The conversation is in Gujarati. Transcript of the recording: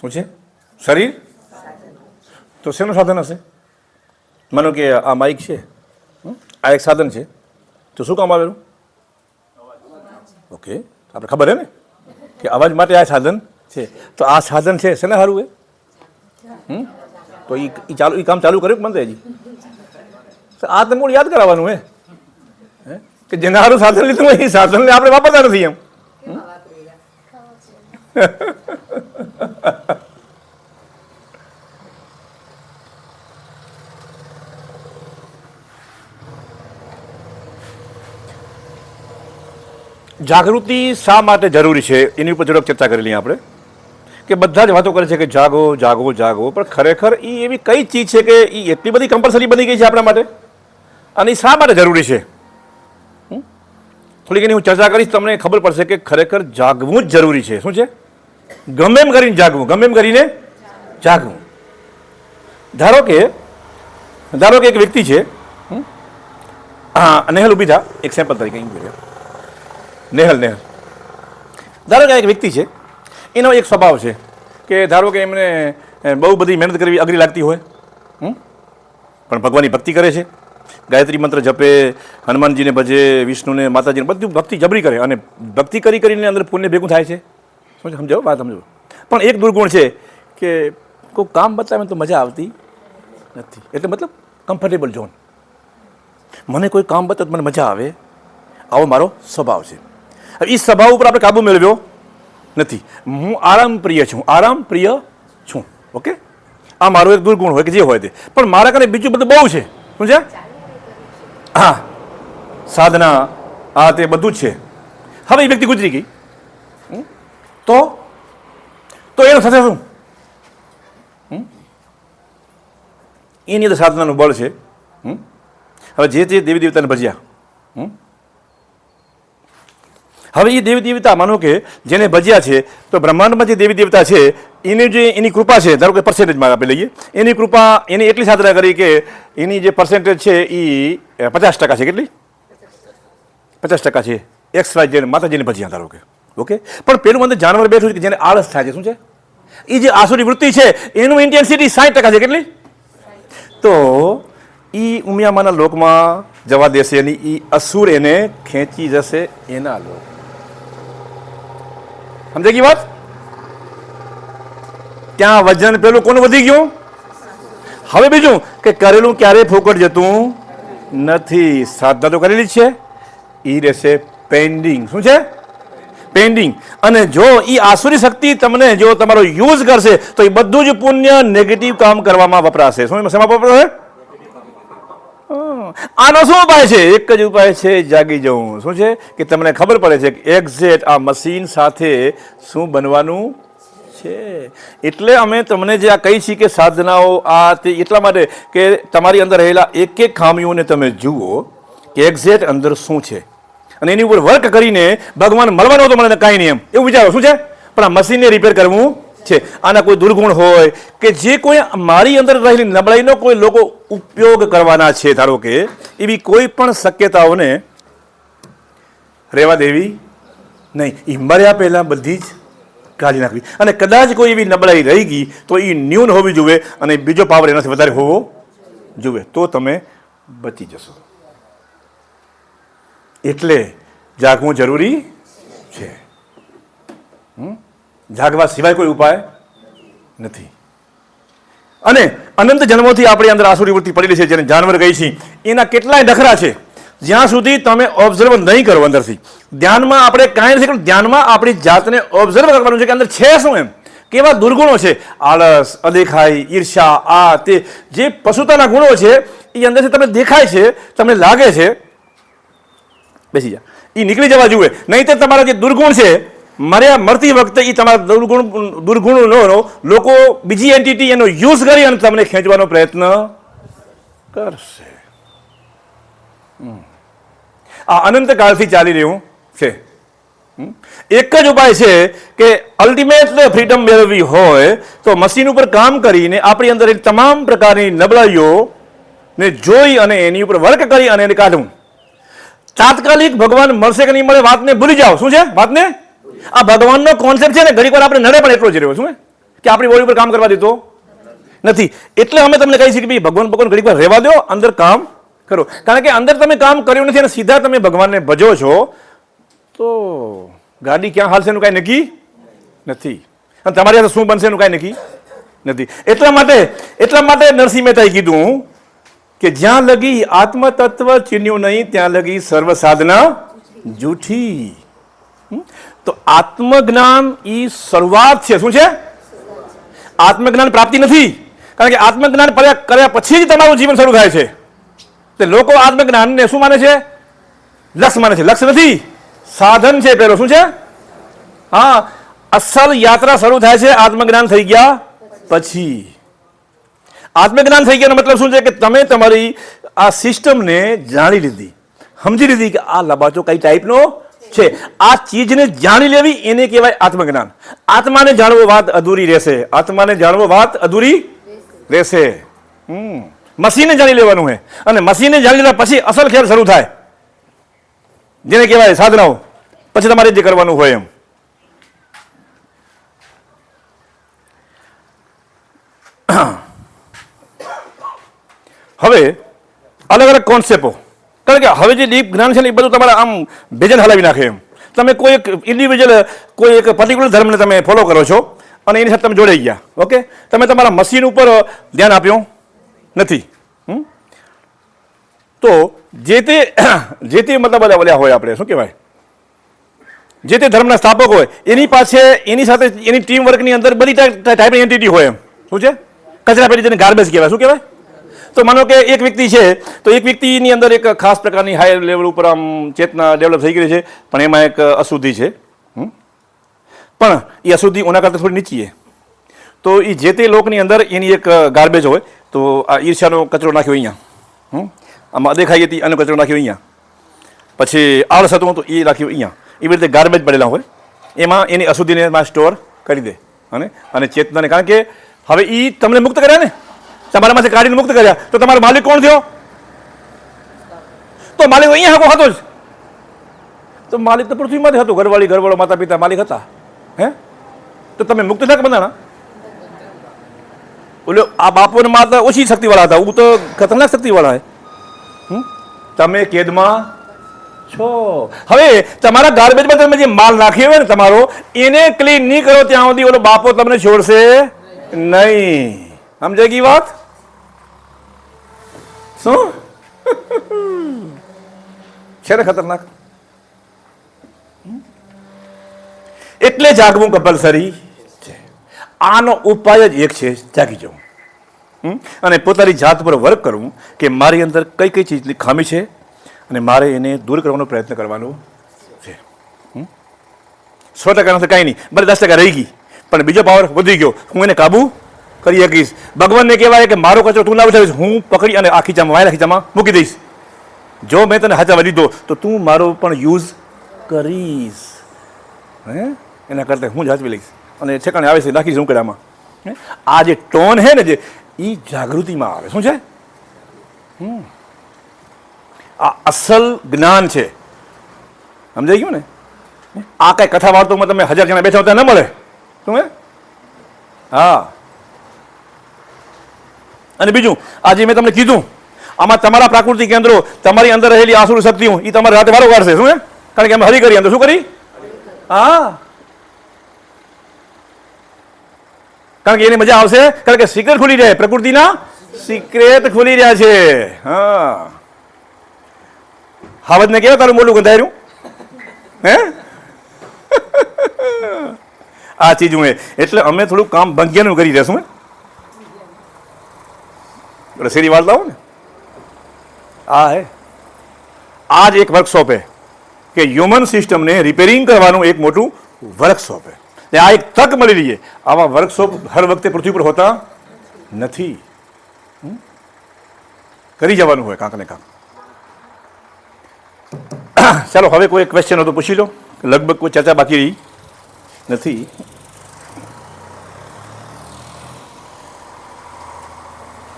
શું છે? શરીર? તો શેનું સાધન હશે? માનો કે આ માઇક છે? આ એક સાધન છે. તો શું કામ આવેલું? ઓકે આપણે ખબર હે ને? કે અવાજ માટે આ સાધન છે. તો આ સાધન છે, શેને સારું એ? તો એ ચાલુ એ કામ ચાલુ કર્યું કે મંત્રી હજી? આ તમે મૂળ યાદ કરાવવાનું હે? કે જેના સારું સાધન લીધું એ સાધનને આપણે વાપરતા નથી એમ. જાગૃતિ શા માટે જરૂરી છે? એની ઉપર ઝડપ ચર્ચા કરી લઈએ આપણે. કે બધા જ વાતો કરે છે કે જાગો જાગો જાગો. પણ ખરેખર એ એવી કઈ ચીજ છે કે એ એટલી બધી કમ્પલસરી બની ગઈ છે આપણા માટે? અને એ શા માટે જરૂરી છે? થોડીક એની હું ચર્ચા કરીશ, તમને ખબર પડશે કે ખરેખર જાગવું જ જરૂરી છે. શું છે? ગમે એમ કરીને જાગવું. ગમે એમ કરીને જાગવું. ધારો કે ધારો કે એક વ્યક્તિ છે? હા, નેહલ ઊભી થા એક સેમ્પલ તરીકે અહીં. નેહલ નેહલ. ધારો કે એક વ્યક્તિ છે, એનો એક સ્વભાવ છે કે ધારો કે એમને બહુ બધી મહેનત કરવી અઘરી લાગતી હોય? પણ ભગવાનની ભક્તિ કરે છે, ગાયત્રી મંત્ર જપે, હનુમાનજીને ભજે, વિષ્ણુને, માતાજીને, બધું ભક્તિ જબરી કરે અને ભક્તિ કરી કરીને અંદર પુણ્ય ભેગું થાય છે. સમજો વાત સમજો. પણ એક દુર્ગુણ છે કે કોઈ કામ બતાવે તો મજા આવતી નથી. એટલે મતલબ કમ્ફર્ટેબલ ઝોન મને કોઈ કામ બતાવે મને મજા આવે, આવો મારો સ્વભાવ છે. હવે એ સ્વભાવ ઉપર આપણે કાબુ મેળવ્યો નથી. હું આરામ પ્રિય છું, આરામ પ્રિય છું, ઓકે? આ મારો એક દુર્ગુણ હોય કે જે હોય તે. પણ મારા કારણે બીજું બધું બહુ છે. છે? હા. સાધના, આ તે બધું જ છે. હવે એ વ્યક્તિ ગુજરી ગઈ. તો? તો એનું થશે શું? એની અંદર સાધનાનું બળ છે? હવે જે જે દેવી દેવતાને ભજ્યા. હમ? હવે એ દેવી દેવતા માનો કે જેને ભજ્યા છે, તો બ્રહ્માંડમાં જે દેવી દેવતા છે, એની જે એની કૃપા છે, ધારો કે પર્સેન્ટેજમાં આપણે લઈએ, એની કૃપા એની એટલી સાધના કરી કે એની જે પર્સેન્ટેજ છે એ પચાસ ટકા છે કેટલી? પચાસ ટકા છે. એક્સ વાય જેને માતાજીને ભજ્યા ધારો કે. ઓકે? પણ પેલું અંદર જાનવર બેઠું છે કે જેને આળસ થાય છે, શું છે? એ જે આસુરી વૃત્તિ છે, એનું ઇન્ટેન્સિટી સાઠ ટકા છે, કેટલી? તો એ ઉમિયામાના લોકમાં જવા દેશે અને એ અસુર એને ખેંચી જશે એના લોક. સમજાય ગઈ વાત? ત્યાં વજન પેલું કોનું વધી ગયું? હવે બીજું કે કરેલું ક્યારે ફોકટ જતું નથી. સાધના તો કરેલી છે. એ રહેશે પેન્ડિંગ શું છે? પેન્ડિંગ અને જો એ આસુરી શક્તિ તમને જો તમારો યુઝ કરશે, તો એ બધું જ પુણ્ય નેગેટિવ કામ કરવામાં વપરાશે. શું શેમાં વપરાશે. આનો શું ઉપાય છે? એક જ ઉપાય છે, જાગી જવું. શું છે? કે તમને ખબર પડે છે કે એક્ઝેક્ટ આ મશીન સાથે શું બનવાનું છે? એટલે અમે તમને જે આ કહી છીએ કે સાધનાઓ આ તે એટલા માટે કે તમારી અંદર રહેલા એક એક ખામીઓને તમે જુઓ કે એક્ઝેક્ટ અંદર શું છે. અને એની ઉપર વર્ક કરીને ભગવાન મળવાનો તો મને કાંઈ નહીં એમ. એવું વિચારો, શું છે? પણ આ મશીનને રિપેર કરવું છે. આના કોઈ દુર્ગુણ હોય કે જે કોઈ મારી અંદર રહેલી નબળાઈનો કોઈ લોકો ઉપયોગ કરવાના છે. ધારો કે એવી કોઈ પણ શક્યતાઓને રહેવા દેવી નહીં. એ મર્યા પહેલાં બધી જ કાઢી નાખવી. અને કદાચ કોઈ એવી નબળાઈ રહી ગઈ તો એ ન્યૂન હોવી જોઈએ અને બીજો પાવર એનાથી વધારે હોવો જોઈએ. તો તમે બચી જશો. એટલે જાગવું જરૂરી છે. હમ? જાગવા સિવાય કોઈ ઉપાય નથી. અને અનંત જન્મોથી આપણી અંદર આસુરી વૃત્તિ પડેલી છે, જેને જાનવર કહી છે. એના કેટલાય નખરા છે. જ્યાં સુધી તમે ઓબ્ઝર્વ નહીં કરો અંદરથી. ધ્યાનમાં આપણે કાંઈ નથી કરવું ધ્યાનમાં આપણી જાતને ઓબ્ઝર્વ કરવાનું છે કે અંદર છે શું એમ? કેવા દુર્ગુણો છે? આળસ, અદેખાઈ ઈર્ષા આ, તે. જે પશુતાના ગુણો છે, એ અંદરથી તમને દેખાય છે, તમને લાગે છે. બેસી જા. એ નીકળી જવા જોઈએ નહીં તો તમારા જે દુર્ગુણ છે મર્યા મરતી વખતે એ તમારા દુર્ગુણ દુર્ગુણનો લોકો બીજી એન્ટિટી એનો યુઝ કરી અને તમને ખેંચવાનો પ્રયત્ન કરશે. આ અનંત કાળથી ચાલી રહ્યું છે. એક જ ઉપાય છે કે અલ્ટિમેટ ફ્રીડમ મેળવવી હોય તો મશીન ઉપર કામ કરીને આપણી અંદર તમામ પ્રકારની નબળાઈઓ ને જોઈ અને એની ઉપર વર્ક કરી અને એને કાઢવું. તાત્કાલિક ભગવાન મળશે કે નહીં મળે વાતને ભૂલી જાઓ. શું છે? વાતને આ ભગવાનનો કોન્સેપ્ટ છે ને ઘણી વાર આપણે નડે પણ એટલો જ રહ્યો છું કે આપણી બોડી ઉપર કામ કરવા દેતો નથી. એટલે અમે તમને કહીએ છીએ કે ભાઈ, ભગવાન ભગવાન ઘણી વાર રહેવા દો, અંદર કામ કરો. કારણ કે અંદર તમે કામ કર્યું નથી અને સીધા તમે ભગવાનને ભજો છો, તો ગાડી ક્યાં હાલશે એનું કાંઈ નક્કી નથી. અને તમારી સાથે શું બનશે એનું કાંઈ નક્કી નથી. એટલા માટે એટલા માટે નરસિંહ મહેતાએ કીધું કે જ્યાં લગી આત્મતત્વ ચીન્યું નહીં, ત્યાં લગી સર્વ સાધના જૂઠી? તો આત્મજ્ઞાન એ શરૂઆત છે. શું છે? આત્મજ્ઞાન પ્રાપ્તિ નથી. કારણ કે આત્મજ્ઞાન કર્યા પછી જ તમારું જીવન શરૂ થાય છે. તે લોકો આત્મજ્ઞાનને શું માને છે? લક્ષ્ય માને છે. લક્ષ્ય નથી. સાધન છે પેલો. શું છે? હા. અસલ યાત્રા શરૂ થાય છે આત્મજ્ઞાન થઈ ગયા પછી. આત્મજ્ઞાન થઈ ગયાનો મતલબ શું છે કે તમે તમારી આ સિસ્ટમને જાણી લીધી. સમજી લીધી કે આ લબાચો કઈ ટાઈપનો છે. આ ચીજને જાણી લેવી એને કહેવાય આત્મજ્ઞાન. આત્માને જાણવો વાત અધૂરી રહેશે. આત્માને જાણવો વાત અધૂરી રહેશે. હમ. મસીને જાણી લેવાનું છે અને મસીને જાણી લીધા પછી અસલ ખેર શરૂ થાય. જેને કહેવાય સાધનાઓ. પછી તમારે જે કરવાનું હોય એમ. હવે અલગ અલગ કોન્સેપ્ટો કારણ કે હવે જે ડીપ જ્ઞાન છે ને એ બધું તમારે આમ ભેજન હલાવી નાખે એમ. તમે કોઈ એક ઇન્ડિવિજ્યુઅલ કોઈ એક પર્ટિક્યુલર ધર્મને તમે ફોલો કરો છો અને એની સાથે તમે જોડાઈ ગયા. ઓકે તમે તમારા મશીન ઉપર ધ્યાન આપ્યું? નથી? તો જે તે જે તે મતલબ બધા બોલ્યા હોય આપણે, શું કહેવાય? જે તે ધર્મના સ્થાપક હોય, એની પાસે, એની સાથે એની ટીમ વર્કની અંદર બધી ટાઈપની એન્ટિટી હોય એમ. શું છે? કચરા પેટી જેને ગાર્બેજ કહેવાય. શું કહેવાય? તો માનો કે એક વ્યક્તિ છે, તો એક વ્યક્તિની અંદર એક ખાસ પ્રકારની હાઈ લેવલ ઉપર આમ ચેતના ડેવલપ થઈ ગઈ છે, પણ એમાં એક અશુદ્ધિ છે? પણ એ અશુદ્ધિ ઓના કરતાં થોડી નીચી છે. તો એ જે તે લોકની અંદર એની એક ગાર્બેજ હોય, તો આ ઈર્ષ્યાનો કચરો નાખ્યો અહીંયા? આમાં અદેખાઈ હતી આનો કચરો નાખ્યો અહીંયા. પછી આળસ હતું તો એ રાખ્યું અહીંયા. એવી રીતે ગાર્બેજ પડેલા હોય. એમાં એની અશુદ્ધિને સ્ટોર કરી દે, અને અને ચેતનાને કારણ કે હવે એ તમને મુક્ત કર્યા ને? તમારામાંથી કાઢીને મુક્ત કર્યા. તો તમારો માલિક કોણ થયો? તો માલિક અહીંયા હકો હતો જ. તો માલિક તો પૃથ્વીમાંથી હતો. ઘરવાળી, ઘરવાળો માતા પિતા માલિક હતા. હે? તો તમે મુક્ત થયા કે બંધાણા? આ બાપુ અને માતા ઓછી શક્તિવાળા હતા. હું તો ખતરનાક શક્તિવાળા હે? તમે કેદમાં છો. હવે તમારા ગાર્બેજમાં તમે જે માલ નાખ્યો હોય ને તમારો, એને ક્લીન નહીં કરો ત્યાં સુધી ઓલો બાપો તમને છોડશે નહીં. સમજાય ગઈ વાત? શું? છે ને ખતરનાક. એટલે જાગવું કમ્પલસરી છે. આનો ઉપાય જ એક છે, જાગી જવું? અને પોતાની જાત પર વર્ક કરવું કે મારી અંદર કઈ કઈ ચીજની ખામી છે અને મારે એને દૂર કરવાનો પ્રયત્ન કરવાનો છે? સો ટકા નથી કાંઈ નહીં. ભલે દસ ટકા રહી ગઈ, પણ બીજો પાવર વધી ગયો. હું એને કાબુ કરી શકીશ. ભગવાનને કહેવાય કે મારો કચરો તું ના ઉઠાવીશ હું પકડી અને આ ખીચામાં વાયરા ખીચામાં મૂકી દઈશ. જો મેં તને હાચાવા દીધો તો તું મારો પણ યુઝ કરીશ. હે? એના કરતાં હું જ હાચવી લઈશ. અને ઠેકાણે આવે છે, નાખીશ હું? કડામાં? આ જે ટોન છે ને જે એ જાગૃતિમાં આવે. શું છે. આ અસલ જ્ઞાન છે. સમજાઈ ગયું ને? આ કઈ કથા વાર્તોમાં તમે હજાર જણા બેઠા હોતા ન મળે. હે? હા. અને બીજું, આજે મેં તમને કીધું, આમાં તમારા પ્રાકૃતિક કેન્દ્રો, તમારી અંદર રહેલી આસુર શક્તિઓ એ તમારે રાતે વારો કાઢશે. શું એમ? કારણ કે અમે હરી કરી અંદર. શું કરી? હા. કારણ કે એની મજા આવશે. કારણ કે સિક્રેટ ખુલી જાય પ્રકૃતિના. સિક્રેટ ખુલી રહ્યા છે. હા. હાવજને કેવા તારું મોટું ગંધાર્યું? હે? આ ચીજ હું એટલે અમે થોડું કામ ભંગ્યાનું કરી દેશું હે એટલે શેરી વાળતા હો ને. આ હે. આ જ એક વર્કશોપ હે કે હ્યુમન સિસ્ટમને રિપેરિંગ કરવાનું એક મોટું વર્કશોપ હે. ને આ એક તક મળી રહી આવા વર્કશોપ હર વખતે પૃથ્વી પર હોતા નથી. કરી જવાનું હોય કાંક ને કાંક. ચાલો, હવે કોઈ ક્વેશ્ચન હતો, પૂછી લો. લગભગ કોઈ ચર્ચા બાકી રહી નથી.